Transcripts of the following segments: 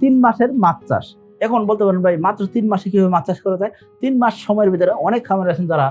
তিন মাসের মাছ চাষ। এখন বলতে পারেন ভাই, মাত্র তিন মাসে কীভাবে মাছ চাষ করা যায়? তিন মাস সময়ের ভিতরে অনেক খামার আছেন যারা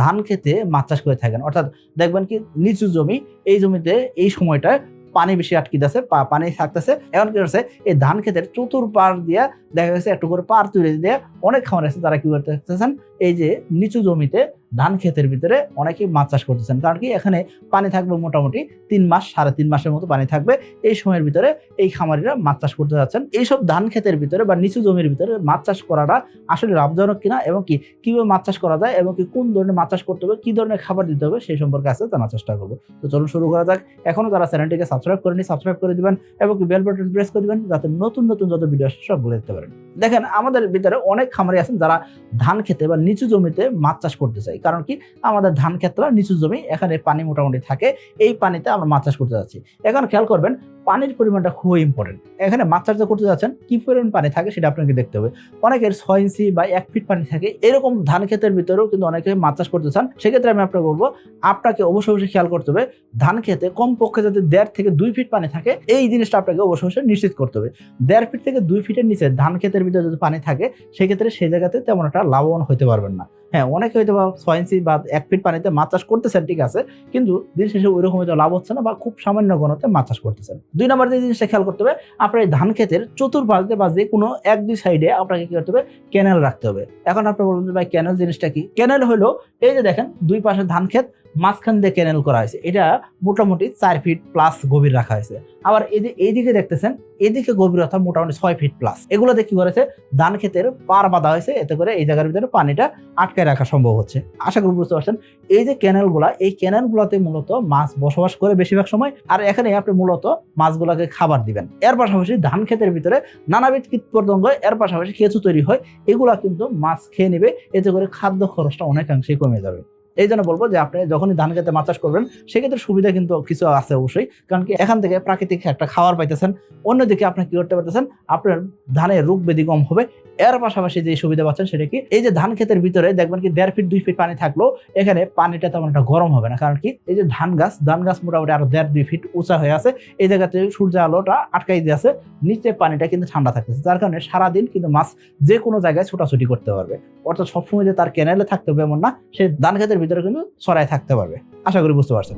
ধান খেতে মাছ চাষ করে থাকেন। অর্থাৎ দেখবেন কি, নিচু জমি, এই জমিতে এই সময়টায় পানি বেশি আটকিতেছে পানি থাকতেছে। এখন কি হচ্ছে, এই ধান ক্ষেতের চতুর পার দিয়ে দেখা গেছে একটু করে পার তুলে দিয়ে অনেক খামার আছে তারা কি করতেছেন, এই যে নিচু জমিতে ধান ক্ষেতের ভিতরে অনেকেই মাছ চাষ করতেছেন। কারণ কি এখানে পানি থাকবে মোটামুটি তিন মাস, সাড়ে তিন মাসের মতো পানি থাকবে। এই সময়ের ভিতরে এই খামারিরা মাছ চাষ করতে যাচ্ছেন। এইসব ধান ক্ষেতের ভিতরে বা নিচু জমির ভিতরে মাছ চাষ করাটা আসলে লাভজনক কিনা এবং কি কীভাবে মাছ চাষ করা যায় এবং কি কোন ধরনের মাছ চাষ করতে হবে, কী ধরনের খাবার দিতে হবে সেই সম্পর্কে আছে জানার চেষ্টা করব। তো চলুন শুরু করা যাক। এখনও যারা চ্যানেলটিকে সাবস্ক্রাইব করেনি সাবস্ক্রাইব করে দেবেন এবং কি বেল বাটন প্রেস করে দিবেন যাতে নতুন নতুন যত ভিডিও আসে সব বলে দিতে পারেন। দেখেন, আমাদের ভিতরে অনেক খামারি আছেন যারা ধান খেতে বা নিচু জমিতে মাছ চাষ করতে কারণ কি? আমাদের ধান ক্ষেতটা নিচু জমি, এখানে পানি মোটামুটি থাকে। এই পানিতে আমরা মাছ চাষ করতে যাচ্ছি। এখন খেয়াল করবেন, পানির পরিমাণটা খুবই ইম্পর্টেন্ট এখানে মাছ চাষ করতে যাচ্ছেন, কি পরিমাণ পানি থাকে সেটা আপনাকে দেখতে হবে। অনেকের ছয় ইঞ্চি বা এক ফিট পানি থাকে। এরকম ধান ক্ষেতের ভিতরেও কিন্তু অনেকে মাছ চাষ করতে চান। সেক্ষেত্রে আমি আপনাকে বলব, আপনাকে অবশ্যই অবশ্যই খেয়াল করতে হবে, ধান খেতে কমপক্ষে যাতে দেড় থেকে দুই ফিট পানি থাকে, এই জিনিসটা আপনাকে অবশ্যই অবশ্যই নিশ্চিত করতে হবে। দেড় ফিট থেকে দুই ফিটের নিচে ধান ক্ষেতের ভিতরে যদি পানি থাকে, সেক্ষেত্রে সেই জায়গাতে তেমন একটা লাভবান হতে পারবেন না। হ্যাঁ অনেকে হয়তো বা ছয় ইঞ্চি বা এক ফিট পানিতে মাছ চাষ করতেছেন, ঠিক আছে? কিন্তু দিন শেষে ওই রকম লাভ হচ্ছে না বা খুব সামান্য গণতে মাছ চাষ করতেছেন। দুই নম্বর যে জিনিসটা খেয়াল করতে হবে, আপনার এই ধান ক্ষেতের চতুর্পাশে বা যে কোনো এক দুই সাইডে আপনাকে কি করতে হবে? ক্যানেল রাখতে হবে। এখন আপনি বলুন যে ভাই ক্যানেল জিনিসটা কি? ক্যানেল হলো, এই যে দেখেন, দুই পাশে ধান ক্ষেত, মাঝখান দিয়ে ক্যানেল করা হয়েছে। এটা মোটামুটি চার ফিট প্লাস গভীর রাখা হয়েছে। আবার এই এইদিকে দেখতেছেন, এদিকে গভীরতা মোটামুটি ছয় ফিট প্লাস এগুলোতে কি করেছে? ধান ক্ষেতের পার বাঁধা হয়েছে, এতে করে এই জায়গার ভিতরে পানিটা আটকায় রাখা সম্ভব হচ্ছে। আশা করি বুঝতে পারছেন। এই যে ক্যানেলগুলা, এই ক্যানেলগুলাতে মূলত মাছ বসবাস করে বেশিরভাগ সময়, আর এখানে আপনি মূলত মাছগুলাকে খাবার দিবেন। এর পাশাপাশি ধান ক্ষেতের ভিতরে নানাবিধ কীট পতঙ্গ, এর পাশাপাশি কেঁচু তৈরি হয়, এগুলা কিন্তু মাছ খেয়ে নেবে, এতে করে খাদ্য খরচটা অনেকাংশেই কমে যাবে। এই জন্য বলব যে আপনি যখনই ধান খেতে মাছ চাষ করবেন, সেক্ষেত্রে সুবিধা কিন্তু কিছু আছে অবশ্যই। কারণ কি, এখান থেকে প্রাকৃতিক একটা খাবার পাইতেছেন, অন্যদিকে আপনি কি করতে পারতেছেন, আপনার ধানের রোগ ব্যাধি কম হবে। এর পাশাপাশি যে সুবিধা পাচ্ছেন সেটা কি, এই যে ধান ক্ষেতের ভিতরে দেখবেন কি দেড় ফিট, দুই ফিট পানি থাকল, এখানে পানিটা তেমন একটা গরম হবে না। কারণ কি, এই যে ধান গাছ ধান গাছ মোটামুটি আরও দেড়, দুই ফিট উঁচা হয়ে আছে, এই জায়গাতে সূর্য আলোটা আটকাই দিয়ে আছে, নিচে পানিটা কিন্তু ঠান্ডা থাকতেছে, যার কারণে সারাদিন কিন্তু মাছ যে কোনো জায়গায় ছোটাছুটি করতে পারবে। অর্থাৎ সবসময় যে তার ক্যানেলে থাকতে হবে এমন না, সে ধান ক্ষেতের ভিতরে কিন্তু ছড়ায় থাকতে পারবে। আশা করি বুঝতে পারছেন।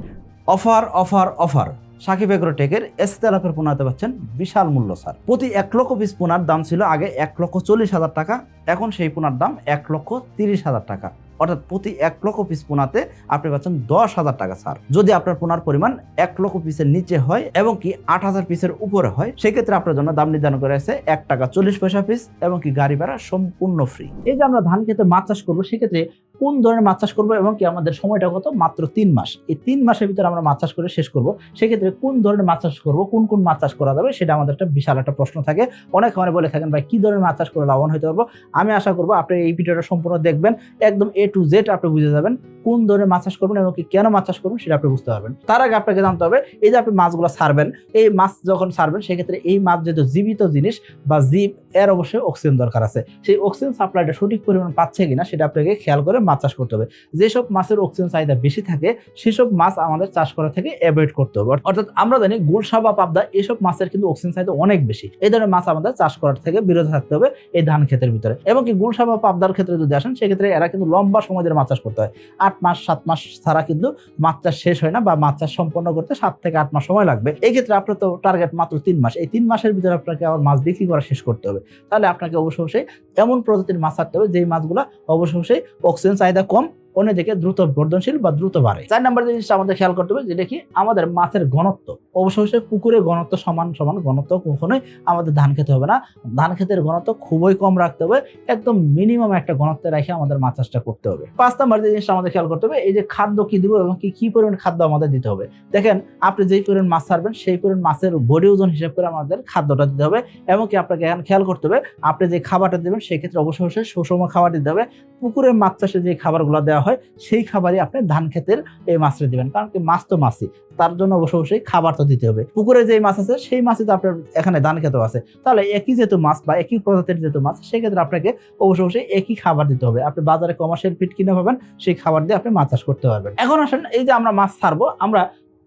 Offer offer offer. সাকিব এগ্রোটেকের এসতেলাপের পোনাতে পাচ্ছেন বিশাল মূল্য ছাড় প্রতি এক লক্ষ পিস পোনার দাম ছিল আগে এক লক্ষ চল্লিশ হাজার টাকা, এখন সেই পোনার দাম এক লক্ষ তিরিশ হাজার টাকা। অর্থাৎ প্রতি এক লক্ষ পিস পোনাতে আপনি পাচ্ছেন দশ হাজার টাকা ছাড় যদি আপনার পোনার পরিমাণ এক লক্ষ পিসের নিচে হয় এবং কি আট হাজার পিসের উপরে হয়, সেক্ষেত্রে আপনার জন্য দাম নির্ধারণ করে আছে এক টাকা চল্লিশ পয়সা পিস এবং কি গাড়ি ভাড়া সম্পূর্ণ ফ্রি এই যে আমরা ধান খেতে মাছ চাষ করব, সেক্ষেত্রে কোন ধরনের মাছ চাষ করব এবং কি আমাদের সময়টা কত? মাত্র তিন মাস। এই তিন মাসের ভিতরে আমরা মাছ চাষ করে শেষ করব। সেক্ষেত্রে কোন ধরনের মাছ চাষ করব, কোন কোন মাছ চাষ করা যাবে সেটা আমাদের একটা বিশাল একটা প্রশ্ন থাকে। অনেক খামারে বলে থাকেন, ভাই, কি ধরনের মাছ চাষ করে লাভবান হতে পারব? আমি আশা করব আপনি এই ভিডিওটা সম্পূর্ণ দেখবেন, একদম এ টু জেড আপনি বুঝে যাবেন কোন ধরনের মাছ চাষ করবেন এবং কি কেন মাছ চাষ করবেন সেটা আপনি বুঝতে পারবেন। তার আগে আপনাকে জানতে হবে, এই যে আপনি মাছগুলো ছাড়বেন এই মাছ যখন ছাড়বেন সেক্ষেত্রে এই মাছ যেহেতু জীবিত জিনিস বা জীব, এর অবশ্যই অক্সিজেন দরকার আছে। সেই অক্সিজেন সাপ্লাইটা সঠিক পরিমাণ পাচ্ছে কিনা সেটা আপনাকে খেয়াল করে মাছ চাষ করতে হবে। যেসব মাছের অক্সিজেন চাহিদা বেশি থাকে, সেসব মাছ আমাদের চাষ করা থেকে অ্যাভয়েড করতে হবে। অর্থাৎ আমরা জানি গুলশা বা পাবদা এসব মাছের কিন্তু অক্সিজেন চাহিদা অনেক বেশি। এই ধরনের মাছ আমাদের চাষ করার থেকে বিরত থাকতে হবে এই ধান ক্ষেতের ভিতরে। এবং কি গুলশা বা পাবদার ক্ষেত্রে যদি আসেন, সেক্ষেত্রে এরা কিন্তু লম্বা সময় ধরে মাছ চাষ করতে হয়। আট মাস, সাত মাস ছাড়া কিন্তু মাছ চাষ শেষ হয় না বা মাছ চাষ সম্পন্ন করতে সাত থেকে আট মাস সময় লাগবে। এই ক্ষেত্রে আপনার তো টার্গেট মাত্র তিন মাস। এই তিন মাসের ভিতরে আপনাকে আবার মাছ বিক্রি করা শেষ করতে হবে। তাহলে আপনাকে অবশ্যই এমন প্রজাতির মাছ ছাড়তে হবে যেই মাছগুলো অবশ্যই অক্সিজেন চাহিদা কম অন্যদিকে দ্রুত বর্ধনশীল বা দ্রুত বাড়ে। চার নাম্বার জিনিসটা আমাদের খেয়াল করতে হবে, যেটা কি আমাদের মাছের ঘনত্ব। অবশ্যই পুকুরের ঘনত্ব সমান সমান, ঘনত্ব কখনোই আমাদের ধান খেতে হবে না। ধান ক্ষেতের ঘনত্ব খুবই কম রাখতে হবে, একদম মিনিমাম একটা ঘনত্বে রেখে আমাদের মাছ চাষটা করতে হবে। পাঁচ নাম্বার যে জিনিসটা আমাদের খেয়াল করতে হবে, এই যে খাদ্য কি দিব এবং কি কি পরিমাণ খাদ্য আমাদের দিতে হবে। দেখেন, আপনি যেই পরিমাণ মাছ ছাড়বেন, সেই পরিমাণ মাছের বডি ওজন হিসাব করে আমাদের খাদ্যটা দিতে হবে এবং কি আপনাকে এখন খেয়াল করতে হবে, আপনি যে খাবারটা দেবেন সেক্ষেত্রে অবশ্যই সুষম খাবার দিতে হবে। পুকুরের মাছ চাষে যে খাবারগুলো দেওয়া হয়, সেই খাবারই আপনি ধান ক্ষেতের এই মাছটা দিবেন। কারণ কি মাছ তো মাছই, তার জন্য অবশ্য অবশ্যই খাবার তো দিতে হবে। পুকুরে যে মাছ আছে, সেই মাছই তো আপনার এখানে ধান খেতেও আছে। তাহলে একই যেহেতু মাছ বা একই প্রজাতির যেহেতু মাছ, সেক্ষেত্রে আপনাকে অবশ্য অবশ্যই একই খাবার দিতে হবে। আপনি বাজারে কমার্শিয়াল ফিট কিনে পাবেন, সেই খাবার দিয়ে আপনি মাছ চাষ করতে পারবেন। এখন আসেন, এই যে আমরা মাছ ছাড়বো, আমরা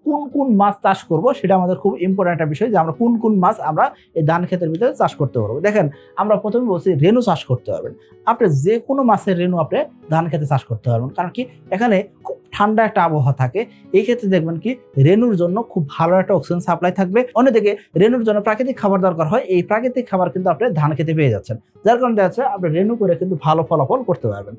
কোন কোন মাছ চাষ করব সেটা আমাদের খুব ইম্পর্ট্যান্ট একটা বিষয় যে আমরা কোন কোন মাছ আমরা এই ধান ক্ষেতের ভিতরে চাষ করতে পারব। দেখেন, আমরা প্রথমে বলছি রেনু চাষ করতে পারবেন। আপনি যে কোনো মাছের রেনু আপনি ধান খেতে চাষ করতে পারবেন। কারণ কি? এখানে খুব ঠান্ডা একটা আবহাওয়া থাকে, এই ক্ষেত্রে দেখবেন কি রেনুর জন্য খুব ভালো একটা অক্সিজেন সাপ্লাই থাকবে। অন্যদিকে রেনুর জন্য প্রাকৃতিক খাবার দরকার হয়, এই প্রাকৃতিক খাবার কিন্তু আপনি ধান খেতে পেয়ে যাচ্ছেন। যার কারণে যাচ্ছে আপনি রেনু করে কিন্তু ভালো ফলাফল করতে পারবেন।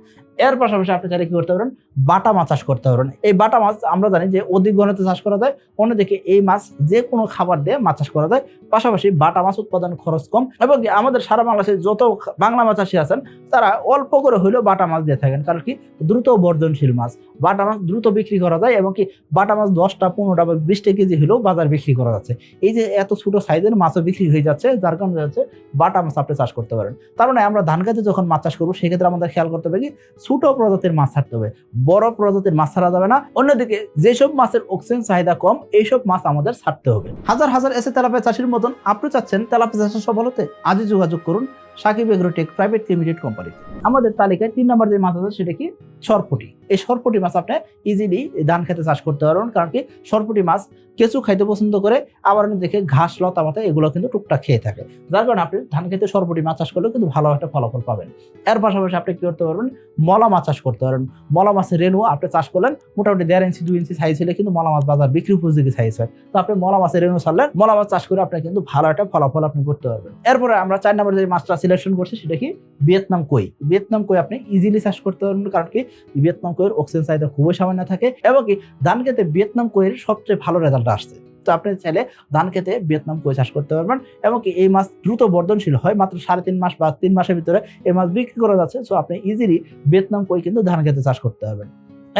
এর পাশাপাশি আপনি চাইলে কি করতে পারেন, বাটা মাছ চাষ করতে পারবেন এই বাটা মাছ আমরা জানি যে অধিক ঘনত্বে চাষ করা যায়, অন্যদিকে এই মাছ যে কোনো খাবার দিয়ে মাছ চাষ করা যায়। পাশাপাশি বাটা মাছ উৎপাদন খরচ কম এবং আমাদের সারা বাংলাদেশে যত বাংলা মাছ চাষি আছেন, তারা অল্প করে হইলেও বাটা মাছ দিয়ে থাকেন। কারণ কি দ্রুত বর্ধনশীল মাছ, বাটা মাছ দ্রুত বিক্রি করা যায় এবং কি বাটা মাছ দশটা, পনেরোটা বা বিশটা কেজি হলেও বাজার বিক্রি করা যাচ্ছে। এই যে এত ছোট সাইজের মাছও বিক্রি হয়ে যাচ্ছে, যার কারণে যাচ্ছে বাটা মাছ আপনি চাষ করতে পারেন। তার মানে আমরা ধান খেতে যখন মাছ চাষ করব, সেক্ষেত্রে আমাদের খেয়াল করতে হবে কি ছোট প্রজাতির মাছ ছাড়তে হবে, বড় প্রজাতির মাছ ছাড়া যাবে না। অন্যদিকে যেসব মাছের অক্সিজেন চাহিদা কম, এইসব মাছ আমাদের ছাড়তে হবে। হাজার হাজার এসে তেলাপিয়া চাষির মতন আপনি চাচ্ছেন তেলাপিয়া চাষের সফল হতে আজই যোগাযোগ করুন। Sakib agrotech private limited company. আমাদের তালিকায় তিন নম্বর যে মাছ আছে সেটা কি? সরপুটি। এই সরপুটি মাছ আপনি ইজিলি ধান খেতে চাষ করতে পারবেন, কারণ কি সরপুটি মাছ কেঁচু খাইতে পছন্দ করে, আবার দেখে ঘাস, লতা পাতা এগুলো কিন্তু টুকটাক খেয়ে থাকে। যার কারণে আপনি ধান খেতে সরপুটি মাছ চাষ করলেও কিন্তু ভালো একটা ফলাফল পাবেন। এর পাশাপাশি আপনি কি করতে পারবেন? মলা মাছ চাষ করতে পারেন। মলা মাছের রেনু আপনি চাষ করলেন, মোটামুটি দেড় ইঞ্চি, দুই ইঞ্চি সাইজ হলে কিন্তু মলা মাছ বাজার বিক্রি উপযোগী সাইজ হয়। তো আপনি মলা মাছের রেনু ছাড়লেন, মলা মাছ চাষ করে আপনি কিন্তু ভালো একটা ফলাফল আপনি করতে পারবেন। এরপরে আমরা চার নম্বর যে মাছটা সিলেকশন করছে সেটা কি? ভিয়েতনাম কই? ভিয়েতনাম কই আপনি? ইজিলি চাষ করতে পারবেন, কারণ কি? ভিয়েতনাম কইয়ের অক্সিজেন চাহিদা খুবই সামান্য থাকে এবং কি ধান খেতে ভিয়েতনাম কইয়ের সবচেয়ে ভালো রেজাল্ট আসছে। তো আপনি চাইলে ধান খেতে ভিয়েতনাম কই চাষ করতে পারবেন এবং কি এই মাছ দ্রুত বর্ধনশীল হয়, মাত্র সাড়ে তিন মাস বা তিন মাসের ভিতরে এই মাছ বিক্রি করা যাচ্ছে। সো আপনি ইজিলি ভিয়েতনাম কই কিন্তু ধান খেতে চাষ করতে পারবেন।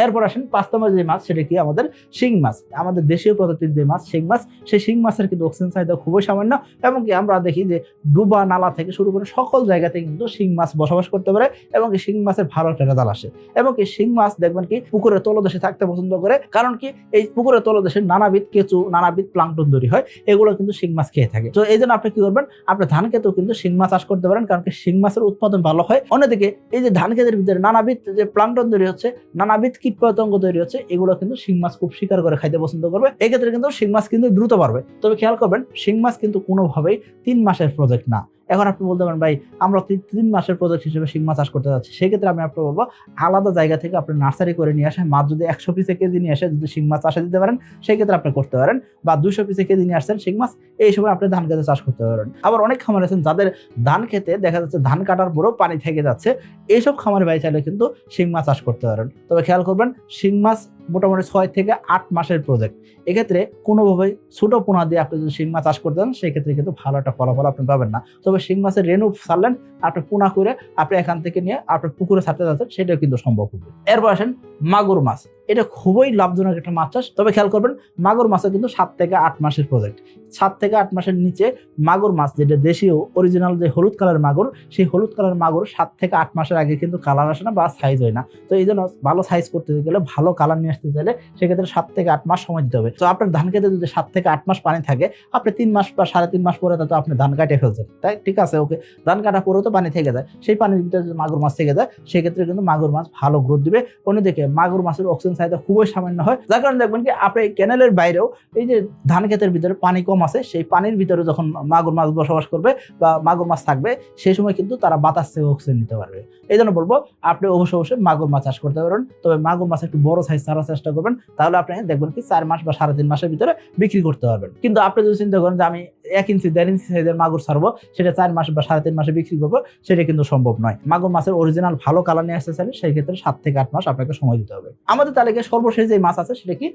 এরপর আসেন পাঁচ নম্বর যে মাছ, সেটা কি? আমাদের শিং মাছ। আমাদের দেশীয় প্রজাতির যে মাছ, শিং মাছ, সেই শিং মাছের কিন্তু অক্সিজেন চাহিদা খুবই সামান্য এবং কি আমরা দেখি যে ডুবা নালা থেকে শুরু করে সকল জায়গাতে কিন্তু শিং মাছ বসবাস করতে পারে এবং কি শিং মাছের ভালো একটা রেজাল্ট আসে। এবং কি শিং মাছ দেখবেন কি পুকুরের তলদেশে থাকতে পছন্দ করে, কারণ কি এই পুকুরের তলদেশে নানাবিধ কেঁচু, নানাবিধ প্লাংটন তৈরি হয়, এগুলো কিন্তু শিং মাছ খেয়ে থাকে। তো এই জন্য আপনি কি করবেন? আপনি ধান খেতেও কিন্তু শিং মাছ চাষ করতে পারেন, কারণ কি শিং মাছের উৎপাদন ভালো হয়। অন্যদিকে এই যে ধান খেতের ভিতরে নানাবিধ যে প্লাঙ্কটন তৈরি হচ্ছে, নানাবিধ কীট পতঙ্গ তৈরি হচ্ছে, এগুলো কিন্তু শিং মাছ খুব শিকার করে খাইতে পছন্দ করবে। এক্ষেত্রে কিন্তু শিং মাছ কিন্তু দ্রুত বাড়বে। তবে খেয়াল করবেন, শিং মাছ কিন্তু কোনোভাবেই তিন মাসের প্রজেক্ট না। এখন আপনি বলতে পারেন, ভাই, আমরা তিন মাসের প্রজেক্ট হিসেবে শিংমা চাষ করতে যাচ্ছি। সেক্ষেত্রে আমি আপনাকে বলব, আলাদা জায়গা থেকে আপনি নার্সারি করে নিয়ে আসেন। মাছ যদি একশো পিসে কেজি নিয়ে আসে, যদি শিং মাছ চাষে দিতে পারেন সেই ক্ষেত্রে আপনি করতে পারেন। বা দুশো পিসে কেজি নিয়ে আসছেন শিং মাছ, এই সময় আপনি ধান খেতে চাষ করতে পারেন। আবার অনেক খামার আছেন, যাদের ধান খেতে দেখা যাচ্ছে ধান কাটার পরেও পানি থেকে যাচ্ছে। এইসব খামারে ভাই চাইলে কিন্তু শিং মাছ চাষ করতে পারেন। তবে খেয়াল করবেন, শিং মাছ মোটামুটি ছয় থেকে আট মাসের প্রজেক্ট এক্ষেত্রে কোনোভাবেই ছোটো পোনা দিয়ে আপনি যদি শিং মাছ চাষ করতেন সেক্ষেত্রে কিন্তু ভালো একটা ফলাফল আপনি পাবেন না। তবে শিং মাছের রেনু ছাড়লেন আপনি পোনা করে আপনি এখান থেকে নিয়ে আপনার পুকুরে ছাড়তে যাচ্ছেন, সেটাও কিন্তু সম্ভব হবে। এরপর আসেন মাগুর মাছ। এটা খুবই লাভজনক একটা মাছ চাষ। তবে খেয়াল করবেন, মাগুর মাছের কিন্তু সাত থেকে আট মাসের প্রজেক্ট সাত থেকে আট মাসের নিচে মাগুর মাছ, যেটা দেশীয় অরিজিনাল যে হলুদ কালার মাগুর, সেই হলুদ কালার মাগুর সাত থেকে আট মাসের আগে কিন্তু কালার আসে না বা সাইজ হয় না। তো এই জন্য ভালো সাইজ করতে গেলে ভালো কালার নিয়ে আসতে চাইলে সেক্ষেত্রে সাত থেকে আট মাস সময় দিতে হবে। তো আপনার ধান খেতে যদি সাত থেকে আট মাস পানি থাকে, আপনি তিন মাস বা সাড়ে তিন মাস পরে তো আপনি ধান কাটে ফেলছেন। তাই? ঠিক আছে, ওকে। ধান কাটা পরেও তো পানি থেকে যায়। সেই ভিতরে যদি মাগুর মাছ থেকে যায়, সেক্ষেত্রে কিন্তু মাগুর মাছ ভালো গ্রোথ দিবে। অন্যদিকে মাগুর মাছের অক্সিজেন চাহিদা খুবই সামান্য হয়। যার কারণে দেখবেন কি, আপনি ক্যানেলের বাইরেও এই যে ধান ক্ষেতের ভিতরে পানি কম আছে, সেই পানির ভিতরে যখন মাগুর মাছ বসবাস করবে বা মাগুর মাছ থাকবে, সেই সময় কিন্তু তারা বাতাস থেকে অক্সিজেন নিতে পারবে। এই জন্য বলব, আপনি অবশ্যই অবশ্যই মাগুর মাছ চাষ করতে পারেন। তবে মাগুর মাছ একটু বড় সাইজ ছাড়ার চেষ্টা করবেন, তাহলে আপনি দেখবেন কি চার মাস বা সাড়ে তিন মাসের ভিতরে বিক্রি করতে পারবেন। কিন্তু আপনি যদি চিন্তা করেন যে আমি এক ইঞ্চি দেড় ইঞ্চি সাইজের মাগুর ছাড়বো, সেটা চার মাস বা সাড়ে তিন মাসে বিক্রি করব, সেটা কিন্তু সম্ভব নয়। মাগুর মাছের অরিজিনাল ভালো কালার নিয়ে আসতে চাইলে সেই ক্ষেত্রে সাত থেকে আট মাস আপনাকে সময় দিতে হবে। আমাদের তালিকায় সর্বশেষ যে মাছ আছে, সেটা কি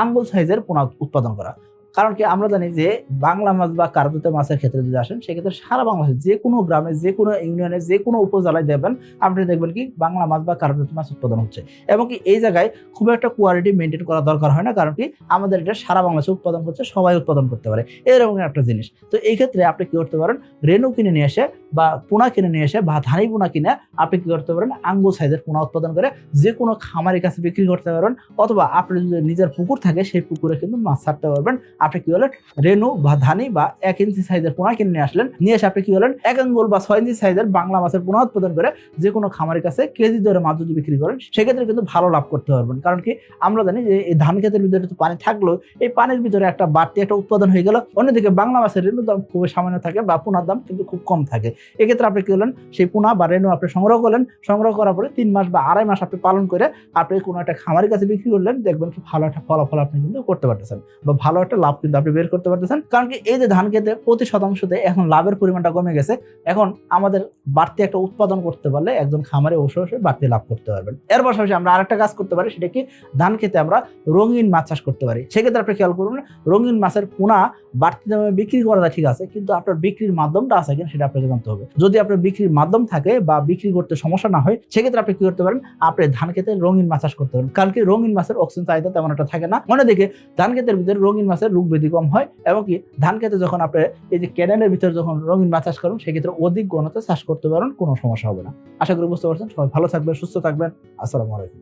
আঙ্গুল সাইজের পোনা উৎপাদন করা। কারণ কি আমরা জানি যে বাংলা মাছ বা কার্যত মাছের ক্ষেত্রে যদি আসেন, সেক্ষেত্রে সারা বাংলাদেশে যে কোনো গ্রামে, যে কোনো ইউনিয়নে, যে কোনো উপজেলায় দেবেন আপনি দেখবেন কি বাংলা মাছ বা কার্যত মাছ উৎপাদন হচ্ছে। এবং কি এই জায়গায় খুব একটা কোয়ালিটি মেনটেন করা দরকার হয় না, কারণ কি আমাদের এটা সারা বাংলাদেশে উৎপাদন করছে সবাই উৎপাদন করতে পারে। এরকম একটা জিনিস। তো এই ক্ষেত্রে আপনি কি করতে পারেন রেনু কিনে নিয়ে এসে বা পোনা কিনে নিয়ে এসে বা ধানি পোনা কিনে আপনি কি করতে পারেন আঙ্গুল সাইজের পোনা উৎপাদন করে যে কোনো খামারের কাছে বিক্রি করতে পারবেন, অথবা আপনি যদি নিজের পুকুর থাকে, সেই পুকুরে কিন্তু মাছ ছাড়তে পারবেন। আপনি কি হলেন রেনু বা ধানি বা এক ইঞ্চি সাইজের পোনা কিনে নিয়ে আসলেন। নিয়ে এসে আপনি কি হলেন এক আঙ্গুল বা ছয় ইঞ্চি সাইজের বাংলা মাছের পোনা উৎপাদন করে যে কোনো খামারের কাছে কেজি দরে মাছ যদি বিক্রি করেন, সেক্ষেত্রে কিন্তু ভালো লাভ করতে পারবেন। কারণ কি, আমরা জানি যে এই ধান ক্ষেতের ভিতরে তো পানি থাকলেও এই পানির ভিতরে একটা বাড়তি একটা উৎপাদন হয়ে গেল। অন্যদিকে বাংলা মাছের রেণুর দাম খুবই সামান্য থাকে বা পোনার দাম কিন্তু খুব কম থাকে। এক্ষেত্রে আপনি কি হলেন সেই পোনা বা রেণু আপনি সংগ্রহ করলেন, সংগ্রহ করার পরে তিন মাস বা আড়াই মাস আপনি পালন করে আপনি কোনো একটা খামারের কাছে বিক্রি করলেন, দেখবেন কি ভালো একটা ফলাফল আপনি কিন্তু করতে পারতেছেন বা ভালো একটা লাভ কিন্তু আপনি বের করতে পারতেছেন। কারণ কি এই যে ধান খেতে প্রতি শতাংশতে এখন লাভের পরিমাণটা কমে গেছে। এখন আমাদের বাড়তি একটা উৎপাদন করতে পারলে একজন খামারে অবশ্যই অবশ্যই বাড়তি লাভ করতে পারবেন। এর পাশাপাশি আমরা আরেকটা কাজ করতে পারি, সেটা কি ধান খেতে আমরা রঙিন মাছ চাষ করতে পারি। সেক্ষেত্রে আপনি খেয়াল করুন, রঙিন মাছের পোনা বাড়তি দামে বিক্রি করা যায় ঠিক আছে, কিন্তু আপনার বিক্রির মাধ্যমটা আছে কিনা সেটা আপনাকে জানতে হবে। যদি আপনার বিক্রির মাধ্যম থাকে বা বিক্রি করতে সমস্যা না হয়, সেক্ষেত্রে আপনি কি করতে পারেন, আপনি ধান খেতে রঙিন মাছ চাষ করতে পারেন। কারণ কি রঙিন মাছের অক্সিজেন চাহিদা তেমন একটা থাকে না। মনে দেখে ধান খেতের ভিতরে রঙিন মাছের রোগ ব্যাধি কম হয় এবং কি ধান খেতে যখন আপনি এই যে ক্যানেলের ভিতরে যখন রঙিন মাছ চাষ করেন, সেক্ষেত্রে অধিক গণতে চাষ করতে পারেন কোনো সমস্যা হবে না। আশা করি বুঝতে পারছেন। সবাই ভালো থাকবেন, সুস্থ থাকবেন। আসসালামু আলাইকুম।